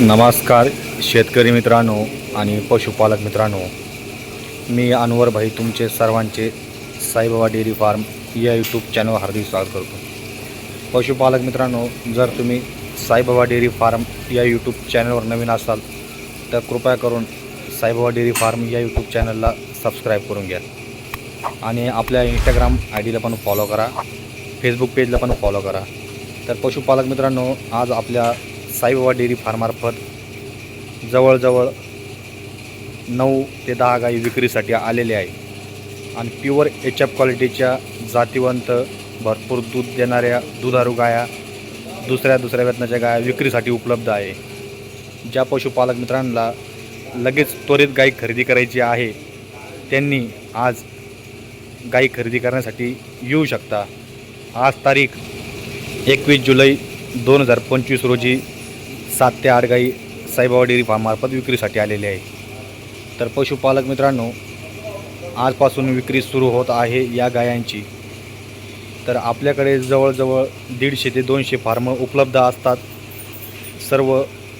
नमस्कार शेतकरी मित्रांनो आणि पशुपालक मित्रांनो. मी अनवरभाई तुमचे सर्वांचे साईबाबा डेअरी फार्म या यूट्यूब चॅनल हार्दिक स्वागत करतो. पशुपालक मित्रांनो जर तुम्ही साईबाबा डेअरी फार्म या यूट्यूब चॅनलवर नवीन असाल तर कृपया करून साईबाबा डेअरी फार्म या यूट्यूब चॅनलला सबस्क्राईब करून घ्या. आणि आपल्या इंस्टाग्राम आय डीला पण फॉलो करा फेसबुक पेजला पण फॉलो करा. तर पशुपालक मित्रांनो आज आपल्या साईबाबा डेअरी फार्मार्फत जवळजवळ नऊ ते दहा गाई विक्रीसाठी आलेले आहे. आणि प्युअर एच एफ क्वालिटीच्या जातीवंत भरपूर दूध देणाऱ्या दुधारू गाया दुसऱ्या दुसऱ्या वेतनाच्या गाया विक्रीसाठी उपलब्ध आहे. ज्या पशुपालक मित्रांना लगेच त्वरित गाई खरेदी करायची आहे त्यांनी आज गाई खरेदी करण्यासाठी येऊ शकता. आज तारीख एकवीस जुलै दोन हजार पंचवीस रोजी सात ते आठ गाई साईबाबा डेअरी फार्ममार्फत विक्रीसाठी आलेली आहे तर पशुपालक मित्रांनो आजपासून विक्री सुरू होत आहे या गायांची. तर आपल्याकडे जवळजवळ दीडशे ते दोनशे फार्म उपलब्ध असतात. सर्व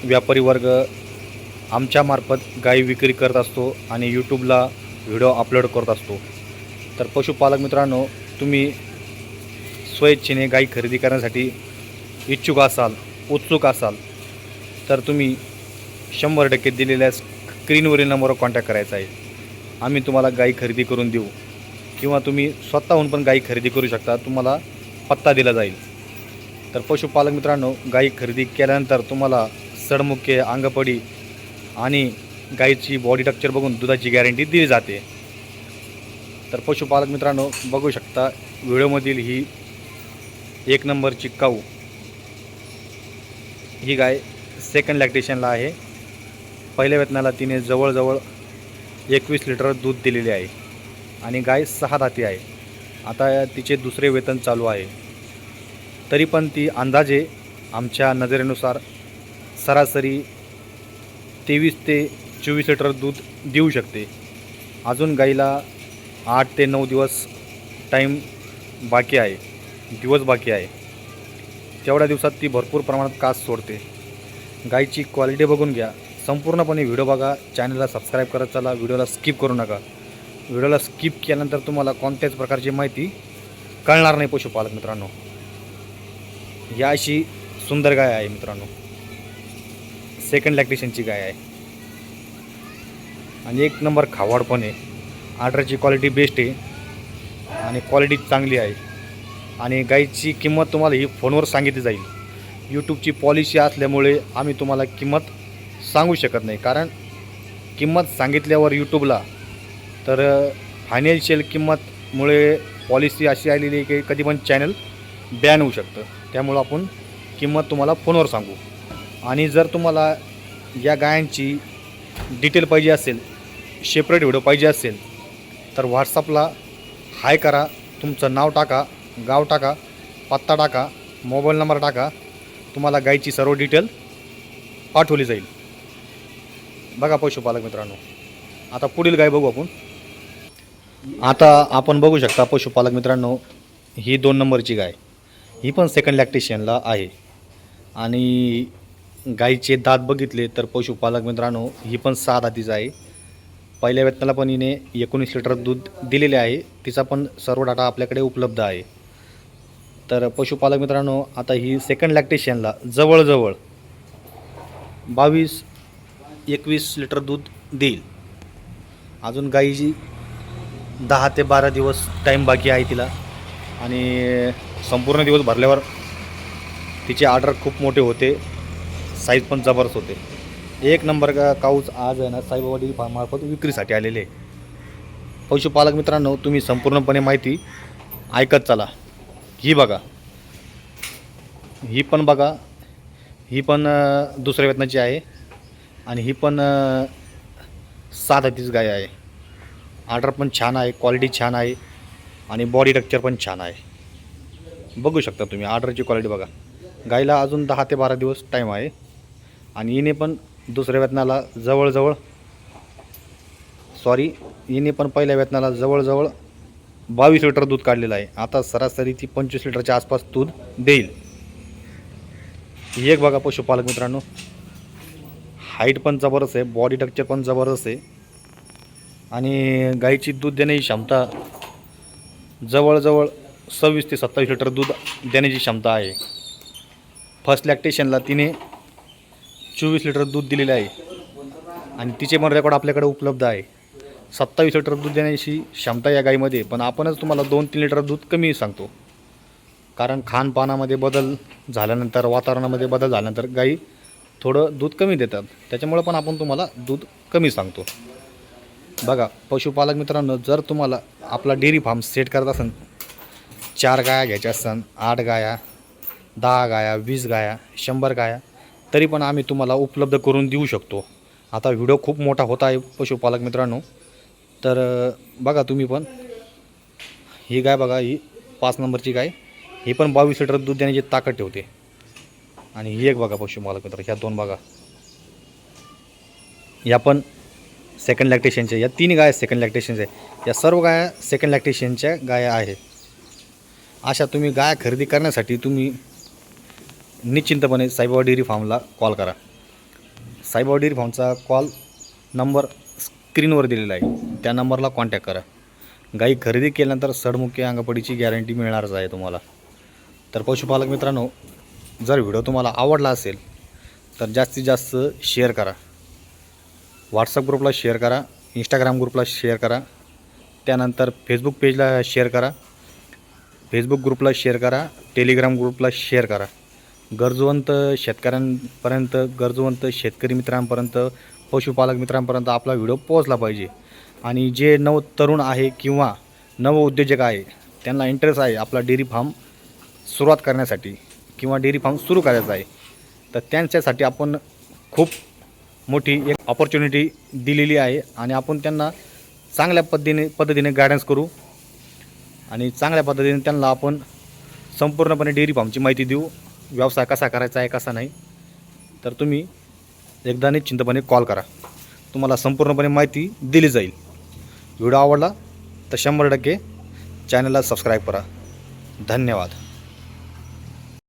व्यापारी वर्ग आमच्यामार्फत गाई विक्री करत असतो आणि यूट्यूबला व्हिडिओ अपलोड करत असतो. तर पशुपालक मित्रांनो तुम्ही स्वेच्छेने गाई खरेदी करण्यासाठी इच्छुक असाल उत्सुक असाल तर तुम्ही शंभर टक्के दिलेल्या स्क्रीनवरील नंबरवर कॉन्टॅक्ट करायचा आहे. आम्ही तुम्हाला गाई खरेदी करून देऊ. किंवा तुम्ही स्वतःहून पण गाई खरेदी करू शकता. तुम्हाला पत्ता दिला जाईल. तर पशुपालक मित्रांनो गाई खरेदी केल्यानंतर तुम्हाला सडमुके अंगपडी आणि गाईची बॉडी स्ट्रक्चर बघून दुधाची गॅरंटी दिली जाते. तर पशुपालक मित्रांनो बघू शकता व्हिडिओमधील ही एक नंबरची काऊ. ही गाय सेकंड लॅक्टेशनला आहे. पहिल्या वेतनाला तिने जवळजवळ एकवीस लिटर दूध दिलेले आहे. आणि गाय सहा दाती आहे. आता तिचे दुसरे वेतन चालू आहे. तरी पण ती अंदाजे आमच्या नजरेनुसार सरासरी तेवीस ते चोवीस लिटर दूध देऊ शकते. अजून गाईला आठ ते नऊ दिवस टाईम बाकी आहे. दिवस बाकी आहे. तेवढ्या दिवसात ती भरपूर प्रमाणात कास सोडते. गायची क्वालिटी बघून घ्या. संपूर्णपणे व्हिडिओ बघा. चॅनलला सबस्क्राईब करत चला. व्हिडिओला स्किप करू नका. व्हिडिओला स्किप केल्यानंतर तुम्हाला कोणत्याच प्रकारची माहिती कळणार नाही पशुपालक मित्रांनो. या अशी सुंदर गाय आहे मित्रांनो. सेकंड लॅक्टेशनची गाय आहे. आणि एक नंबर खावाड पण आहे. आर्डरची क्वालिटी बेस्ट आहे. आणि क्वालिटी चांगली आहे. आणि गाईची किंमत तुम्हाला ही फोनवर सांगितली जाईल. यूट्यूबची पॉलिसी असल्यामुळे आम्ही तुम्हाला किंमत सांगू शकत नाही. कारण किंमत सांगितल्यावर यूट्यूबला तर फायनान्शियल किंमतमुळे पॉलिसी अशी आलेली आहे की कधी पण चॅनल बॅन होऊ शकतं. त्यामुळं आपण किंमत तुम्हाला फोनवर सांगू. आणि जर तुम्हाला या गायांची डिटेल पाहिजे असेल सेपरेट व्हिडिओ पाहिजे असेल तर व्हॉट्सअपला हाय करा. तुमचं नाव टाका गाव टाका पत्ता टाका मोबाईल नंबर टाका. तुम्हाला गायची सर्व डिटेल पाठवली जाईल. बघा पशुपालक मित्रांनो. आता पुढील गाय बघू आपण. आता आपण बघू शकता पशुपालक मित्रांनो ही दोन नंबरची गाय. ही पण सेकंड लॅक्टेशनला आहे. आणि गाईचे दात बघितले तर पशुपालक मित्रांनो ही पण सहा दातीचं आहे. पहिल्या वेतनाला पण हिने एकोणीस लिटर दूध दिलेले आहे. तिचा पण सर्व डाटा आपल्याकडे उपलब्ध आहे. तर पशुपालक मित्रांनो आता ही सेकंड लॅक्टेशनला जवळजवळ बावीस एकवीस लिटर दूध देईल. अजून गाईची दहा ते बारा दिवस टाईम बाकी आहे तिला. आणि संपूर्ण दिवस भरल्यावर तिचे ऑर्डर खूप मोठे होते. साईज पण जबरदस्त होते. एक नंबर का काऊच आज आहे ना साईबाबा डेअरी फार्मार्फत विक्रीसाठी आलेले आहे. पशुपालक मित्रांनो तुम्ही संपूर्णपणे माहिती ऐकत चला. ही बघा. ही पण बघा. ही पण दुसऱ्या वेतनाची आहे. आणि ही पण सात हातीच गाय आहे. ऑर्डर पण छान आहे क्वालिटी छान आहे आणि बॉडी स्ट्रक्चर पण छान आहे. बघू शकता तुम्ही ऑर्डरची क्वालिटी बघा. गायला अजून दहा ते बारा दिवस टाईम आहे. आणि हिने पण दुसऱ्या वेतनाला जवळजवळ सॉरी हिने पण पहिल्या वेतनाला जवळजवळ बावीस लिटर दूध काढलेलं आहे. आता सरासरी ती पंचवीस लिटरच्या आसपास दूध देईल. ही एक बघा पशुपालक मित्रांनो. हाईट पण जबरदस्त आहे. बॉडी स्ट्रक्चर पण जबरदस्त आहे. आणि गाईची दूध देण्याची क्षमता जवळजवळ सव्वीस ते सत्तावीस लिटर दूध देण्याची क्षमता आहे. फर्स्ट लॅक्टेशनला तिने चोवीस लिटर दूध दिलेलं आहे. आणि तिचे पण रेकॉर्ड आपल्याकडे उपलब्ध आहे. सत्तावीस लिटर दूध देण्याची क्षमता या गाईमध्ये पण आपणच तुम्हाला दोन तीन लिटर दूध कमी सांगतो. कारण खानपानामध्ये बदल झाल्यानंतर वातावरणामध्ये बदल झाल्यानंतर गाई थोडं दूध कमी देतात. त्याच्यामुळं पण आपण तुम्हाला दूध कमी सांगतो. बघा पशुपालक मित्रांनो जर तुम्हाला आपला डेअरी फार्म सेट करत असेल चार गाया घ्यायच्या असन आठ गाया दहा गाया वीस गाया शंभर गाया तरी पण आम्ही तुम्हाला उपलब्ध करून देऊ शकतो. आता व्हिडिओ खूप मोठा होत आहे पशुपालक मित्रांनो. तर बघा तुम्ही पण. ही गाय बघा ही पाच नंबरची गाय. ही पण बावीस लिटर दूध देण्याची ताकद ठेवते. आणि ही एक बघा पशुपालक मित्र ह्या दोन बघा. या पण सेकंड लॅक्टेशनच्या या तीन गाय सेकंड लॅक्टेशनच्या आहे या सर्व गाया सेकंड लॅक्टेशनच्या गाया आहेत. अशा तुम्ही गाय खरेदी करण्यासाठी तुम्ही निश्चिंतपणे साईबाबा डेअरी फार्मला कॉल करा. साईबाबा डेअरी फार्मचा कॉल नंबर स्क्रीनवर दिलेला आहे. त्या नंबरला कॉन्टॅक्ट करा. गाई खरेदी केल्यानंतर सडमुखी अंगापडीची गॅरंटी मिळणारच आहे तुम्हाला. तर पशुपालक मित्रांनो जर व्हिडिओ तुम्हाला आवडला असेल तर जास्तीत जास्त शेअर करा. व्हॉट्सअप ग्रुपला शेअर करा इंस्टाग्राम ग्रुपला शेअर करा त्यानंतर फेसबुक पेजला शेअर करा फेसबुक ग्रुपला शेअर करा टेलिग्राम ग्रुपला शेअर करा. गरजवंत शेतकऱ्यांपर्यंत गरजवंत शेतकरी मित्रांपर्यंत पशुपालक मित्रांपर्यंत आपला व्हिडिओ पोहोचला पाहिजे. आणि जे नव तरुण आहे किंवा नव उद्योजक आहे त्यांना इंटरेस्ट आहे आपला डेअरी फार्म सुरुवात करण्यासाठी किंवा डेअरी फार्म सुरू करायचा आहे. तर त्यांच्यासाठी आपण खूप मोठी एक ऑपॉर्च्युनिटी दिलेली आहे आणि आपण त्यांना चांगल्या पद्धतीने पद्धतीने गायडन्स करू आणि चांगल्या पद्धतीने त्यांना आपण संपूर्णपणे डेअरी फार्मची माहिती देऊ. व्यवसाय कसा करायचा आहे कसा नाही. तर तुम्ही एकदा निश्चिंतपणे कॉल करा. तुम्हाला संपूर्णपणे माहिती दिली जाईल. व्हिडिओ आवडला तर शंभर टक्के चॅनलला सबस्क्राईब करा. धन्यवाद.